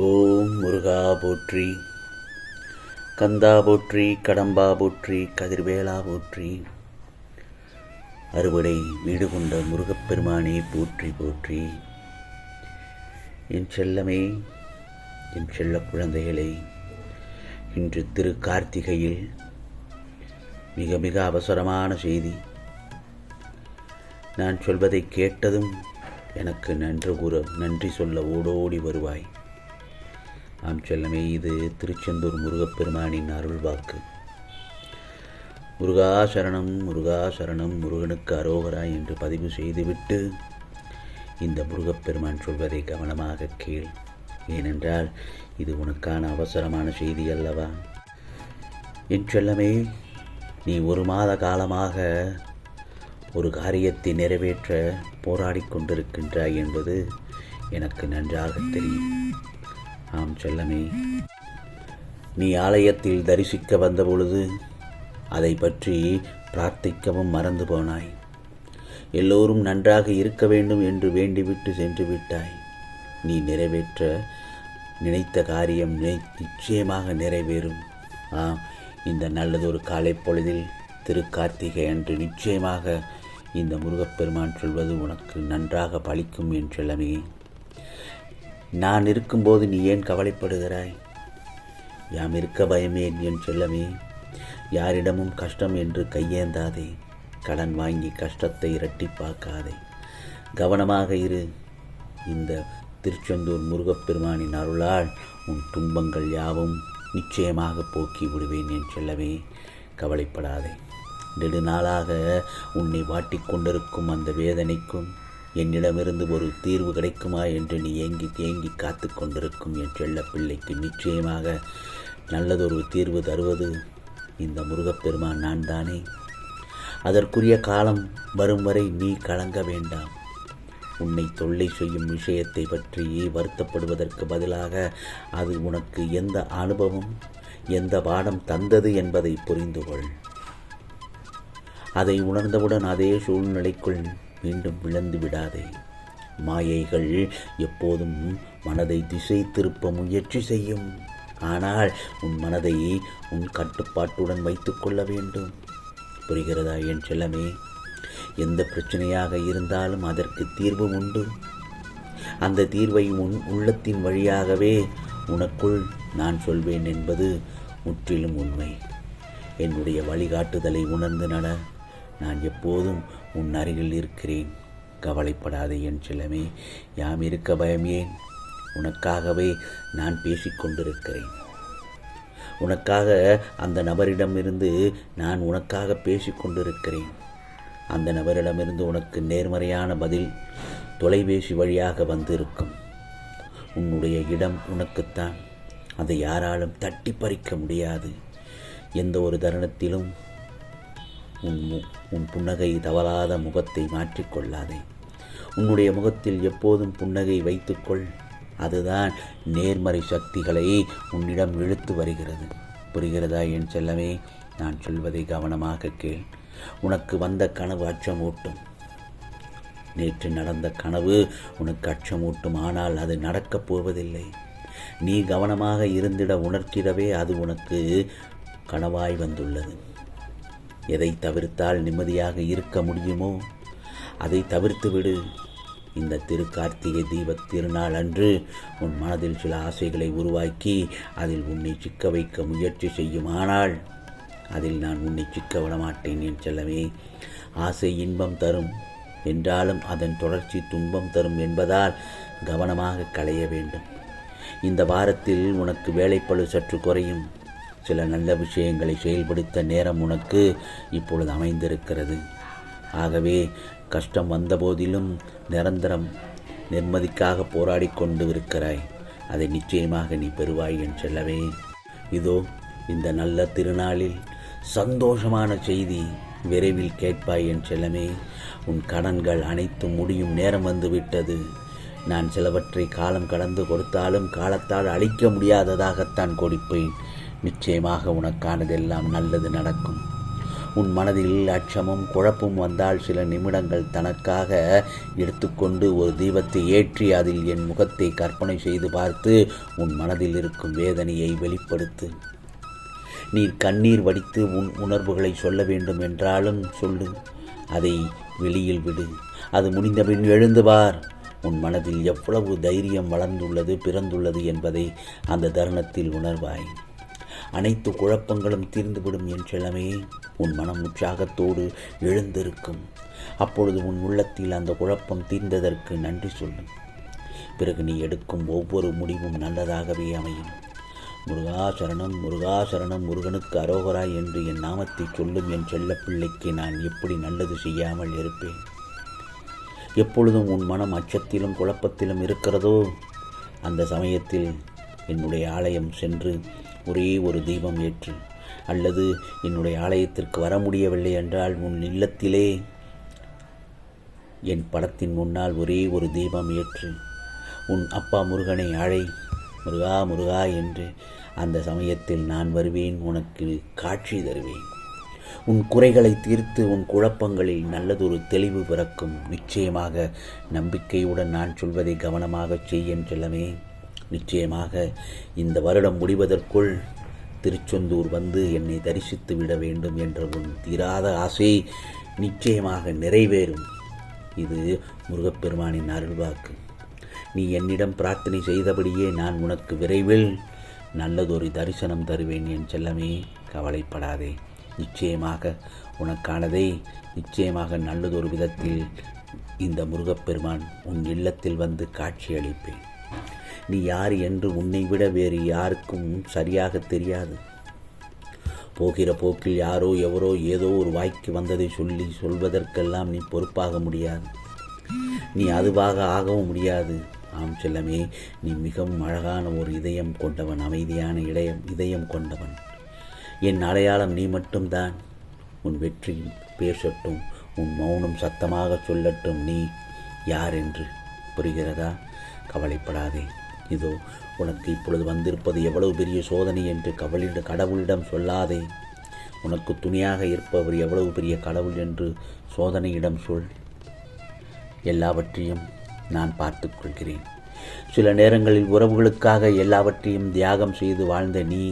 ஓம் முருகா போற்றி. கந்தா போற்றி கடம்பா போற்றி கதிர்வேலா போற்றி. அறுவடை வீடு கொண்ட முருகப்பெருமானே போற்றி போற்றி. என் செல்லமே என் செல்ல குழந்தைகளை இன்று திரு கார்த்திகையில் மிக மிக அவசரமான செய்தி. நான் சொல்வதை கேட்டதும் எனக்கு நன்று கூற நன்றி சொல்ல ஓடோடி வருவாய். ஆம் செல்லமே இது திருச்செந்தூர் முருகப்பெருமானின் அருள் வாக்கு. முருகா சரணம் முருகா சரணம் முருகனுக்கு அரோகரா என்று பதிவு செய்துவிட்டு இந்த முருகப்பெருமான் சொல்வதை கவனமாக கேள். ஏனென்றால் இது உனக்கான அவசரமான செய்தி அல்லவா? என் செல்லமே நீ ஒரு மாத காலமாக ஒரு காரியத்தை நிறைவேற்ற போராடி கொண்டிருக்கின்றாய் என்பது எனக்கு நன்றாக தெரியும். ஆம் செல்லமே. நீ ஆலயத்தில் தரிசிக்க வந்தபொழுது அதை பற்றி பிரார்த்திக்கவும் மறந்து போனாய். எல்லோரும் நன்றாக இருக்க வேண்டும் என்று வேண்டிவிட்டு சென்று விட்டாய். நீ நிறைவேற்ற நினைத்த காரியம் நினை நிச்சயமாக நிறைவேறும். ஆம் இந்த நல்லதொரு காலை பொழுதில் திரு கார்த்திகை அன்று நிச்சயமாக இந்த முருகப்பெருமான் சொல்வது உனக்கு நன்றாக பலிக்கும் என் செல்லமே. நான் இருக்கும்போது நீ ஏன் கவலைப்படுகிறாய்? யாம் இருக்க பயமேன் என் செல்லமே. யாரிடமும் கஷ்டம் என்று கையேந்தாதே. கடன் வாங்கி கஷ்டத்தை இரட்டிப்பாக்காதே. கவனமாக இரு. இந்த திருச்செந்தூர் முருகப்பெருமானின் அருளால் உன் துன்பங்கள் யாவும் நிச்சயமாக போக்கி விடுவேன் என் செல்லவே கவலைப்படாதே. நெடுநாளாக உன்னை வாட்டிக் கொண்டிருக்கும் அந்த வேதனைக்கும் என்னிடமிருந்து ஒரு தீர்வு கிடைக்குமா என்று நீ ஏங்கி ஏங்கி காத்து கொண்டிருக்கும் என் செல்ல பிள்ளைக்கு நிச்சயமாக நல்லதொரு தீர்வு தருவது இந்த முருகப்பெருமான் நான் தானே அதற்குரிய காலம் வரும் வரை நீ கலங்க வேண்டாம். உன்னை தொல்லை செய்யும் விஷயத்தை பற்றி வருத்தப்படுவதற்கு பதிலாக அது உனக்கு எந்த அனுபவம் எந்த பாடம் தந்தது என்பதை புரிந்து கொள் அதை உணர்ந்தவுடன் அதே சூழ்நிலைக்குள் மீண்டும் விழுந்து விடாதே. மாயைகள் எப்போதும் மனதை திசை திருப்ப முயற்சி செய்யும். ஆனால் உன் மனதை உன் கட்டுப்பாட்டுடன் வைத்துக்கொள்ள வேண்டும். புரிகிறதா என் செல்லமே? எந்த பிரச்சனையாக இருந்தாலும் அதற்கு தீர்வு உண்டு. அந்த தீர்வை உன் உள்ளத்தின் வழியாகவே உனக்குள் நான் சொல்வேன் என்பது முற்றிலும் உண்மை. என்னுடைய வழிகாட்டுதலை உணர்ந்து நட. நான் எப்போதும் உன் அருகில் இருக்கிறேன் கவலைப்படாதே என் செல்லமே யாம் இருக்க பயம் ஏன்? உனக்காகவே நான் பேசிக்கொண்டிருக்கிறேன் உனக்காக அந்த நபரிடமிருந்து நான் உனக்காக பேசிக்கொண்டிருக்கிறேன் அந்த நபரிடமிருந்து உனக்கு நேர்மறையான பதில் தொலைபேசி வழியாக வந்திருக்கும். உன்னுடைய இடம் உனக்குத்தான். அதை யாராலும் தட்டி பறிக்க முடியாது. எந்த ஒரு தருணத்திலும் உன் மு- உன் புன்னகை தவறாத முகத்தை மாற்றிக்கொள்ளாதே. உன்னுடைய முகத்தில் எப்போதும் புன்னகை வைத்துக்கொள். அதுதான் நேர்மறை சக்திகளை உன்னிடம் இழுத்து வருகிறது. புரிகிறதா என் செல்லமே? நான் சொல்வதை கவனமாக கேள். உனக்கு வந்த கனவு அச்சமூட்டும். நேற்று நடந்த கனவு உனக்கு அச்சமூட்டும். ஆனால் அது நடக்கப் போவதில்லை. நீ கவனமாக இருந்திட உணர்த்திடவே அது உனக்கு கனவாய் வந்துள்ளது. எதை தவிர்த்தால் நிம்மதியாக இருக்க முடியுமோ அதை தவிர்த்துவிடு. இந்த திரு கார்த்திகை தீபத் திருநாள் அன்று உன் மனதில் சில ஆசைகளை உருவாக்கி அதில் உன்னை சிக்க வைக்க முயற்சி செய்யுமானால் அதில் நான் உன்னை சிக்க விட மாட்டேன் என் செல்லவே ஆசை இன்பம் தரும். என்றாலும் அதன் தொடர்ச்சி துன்பம் தரும் என்பதால் கவனமாக களைய வேண்டும். இந்த வாரத்தில் உனக்கு வேலைப்பளு சற்று குறையும். சில நல்ல விஷயங்களை செயல்படுத்த நேரம் உனக்கு இப்பொழுது அமைந்திருக்கிறது. ஆகவே கஷ்டம் வந்தபோதிலும் நிரந்தரம் நிர்மதிக்காக போராடி கொண்டு இருக்கிறாய் அதை நிச்சயமாக நீ பெறுவாய் என் செல்லவே. இதோ இந்த நல்ல திருநாளில் சந்தோஷமான செய்தி விரைவில் கேட்பாய் என் செல்லமே உன் கடன்கள் அனைத்தும் முடியும் நேரம் வந்துவிட்டது. நான் சிலவற்றை காலம் கடந்து கொடுத்தாலும் காலத்தால் அழிக்க முடியாததாகத்தான் கொடுப்பேன். நிச்சயமாக உனக்கானதெல்லாம் நல்லது நடக்கும். உன் மனதில் அச்சமும் குழப்பும் வந்தால் சில நிமிடங்கள் தனக்காக எடுத்துக்கொண்டு ஒரு தீபத்தை ஏற்றி அதில் என் முகத்தை கற்பனை செய்து பார்த்து உன் மனதில் இருக்கும் வேதனையை வெளிப்படுத்து. நீ கண்ணீர் வடித்து உன் உணர்வுகளை சொல்ல வேண்டும் என்றாலும் சொல்லு. அதை வெளியில் விடு. அது முடிந்தபின் எழுந்து பார். உன் மனதில் எவ்வளவு தைரியம் வளர்ந்துள்ளது பிறந்துள்ளது என்பதை அந்த தருணத்தில் உணர்வாய். அனைத்து குழப்பங்களும் தீர்ந்துவிடும் என் செல்லமே உன் மனம் உற்சாகத்தோடு எழுந்திருக்கும். அப்பொழுது உன் உள்ளத்தில் அந்த குழப்பம் தீர்ந்ததற்கு நன்றி சொல்லும். பிறகு நீ எடுக்கும் ஒவ்வொரு முடிவும் நல்லதாகவே அமையும். முருகாசரணம் முருகாசரணம் முருகனுக்கு அரோகரா என்று என் நாமத்தை சொல்லும் என் செல்லப்பிள்ளைக்கு நான் எப்படி நல்லது செய்யாமல் இருப்பேன்? எப்பொழுதும் உன் மனம் அச்சத்திலும் குழப்பத்திலும் இருக்கிறதோ அந்த சமயத்தில் என்னுடைய ஆலயம் சென்று ஒரே ஒரு தீபம் ஏற்று அல்லது என்னுடைய ஆலயத்திற்கு வர முடியவில்லை என்றால் உன் இல்லத்திலே என் படத்தின் முன்னால் ஒரே ஒரு தீபம் ஏற்று உன் அப்பா முருகனை அழை முருகா முருகா என்று அந்த சமயத்தில் நான் வருவேன் உனக்கு காட்சி தருவேன். உன் குறைகளை தீர்த்து உன் குழப்பங்களில் நல்லதொரு தெளிவு பிறக்கும். நிச்சயமாக நம்பிக்கையுடன் நான் சொல்வதை கவனமாகச் செய்யன் செல்லமே நிச்சயமாக இந்த வருடம் முடிவதற்குள் திருச்செந்தூர் வந்து என்னை தரிசித்து விட வேண்டும் என்ற உன் தீராத ஆசை நிச்சயமாக நிறைவேறும். இது முருகப்பெருமானின் அருள்வாக்கு. நீ என்னிடம் பிரார்த்தனை செய்தபடியே நான் உனக்கு விரைவில் நல்லதொரு தரிசனம் தருவேன் என் செல்லமே. கவலைப்படாதே. நிச்சயமாக உனக்கானதை நிச்சயமாக நல்லதொரு விதத்தில் இந்த முருகப்பெருமான் உன் இல்லத்தில் வந்து காட்சியளிப்பேன். நீ யார் என்று உன்னை விட வேறு யாருக்கும் சரியாக தெரியாது. போகிற போக்கில் யாரோ எவரோ ஏதோ ஒரு வாய்க்கு வந்ததை சொல்லி சொல்வதற்கெல்லாம் நீ பொறுப்பாக முடியாது. நீ அதுவாக ஆகவும் முடியாது. ஆம் செல்லமே நீ மிகவும் அழகான ஒரு இதயம் கொண்டவன் அமைதியான இதயம் இதயம் கொண்டவன். என் அடையாளம் நீ மட்டும்தான். உன் வெற்றி பேசட்டும் உன் மௌனம் சத்தமாக சொல்லட்டும் நீ யார் என்று புரிகிறதா? கவலைப்படாதே. இதோ உனக்கு இப்பொழுது வந்திருப்பது எவ்வளவு பெரிய சோதனை என்று கவலிட கடவுளிடம் சொல்லாதே. உனக்கு துணியாக இருப்பவர் எவ்வளவு பெரிய கடவுள் என்று சோதனையிடம் சொல். எல்லாவற்றையும் நான் பார்த்து கொள்கிறேன். சில நேரங்களில் உறவுகளுக்காக எல்லாவற்றையும் தியாகம் செய்து வாழ்ந்த நீ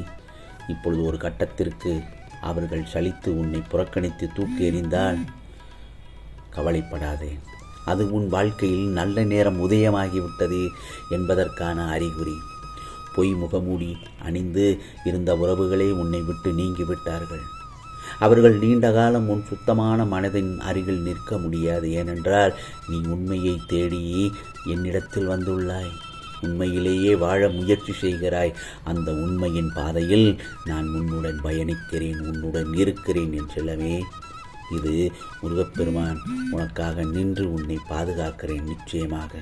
இப்பொழுது ஒரு கட்டத்திற்கு அவர்கள் சலித்து உன்னை புறக்கணித்து தூக்கி எறிந்தால் கவலைப்படாதே. அது உன் வாழ்க்கையில் நல்ல நேரம் உதயமாகிவிட்டது என்பதற்கான அறிகுறி. பொய் முகமூடி அணிந்து இருந்த உறவுகளே உன்னை விட்டு நீங்கிவிட்டார்கள். அவர்கள் நீண்ட காலம் உன் சுத்தமான மனதின் அருகில் நிற்க முடியாது. ஏனென்றால் நீ உண்மையை தேடி என்னிடத்தில் வந்துள்ளாய். உண்மையிலேயே வாழ முயற்சி செய்கிறாய். அந்த உண்மையின் பாதையில் நான் உன்னுடன் பயணிக்கிறேன் உன்னுடன் இருக்கிறேன் என்றெல்லாமே இது முருகப்பெருமான் உனக்காக நின்று உன்னை பாதுகாக்கிறேன் நிச்சயமாக.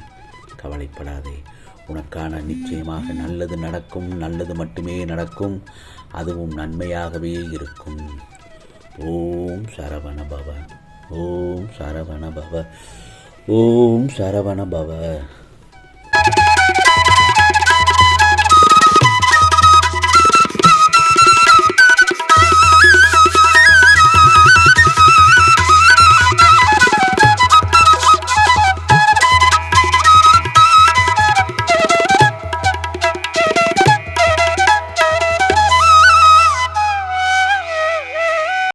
கவலைப்படாதே. உனக்கான நிச்சயமாக நல்லது நடக்கும் நல்லது மட்டுமே நடக்கும். அதுவும் நன்மையாகவே இருக்கும். ஓம் சரவண பவ ஓம் சரவண பவ ஓம் சரவண பவ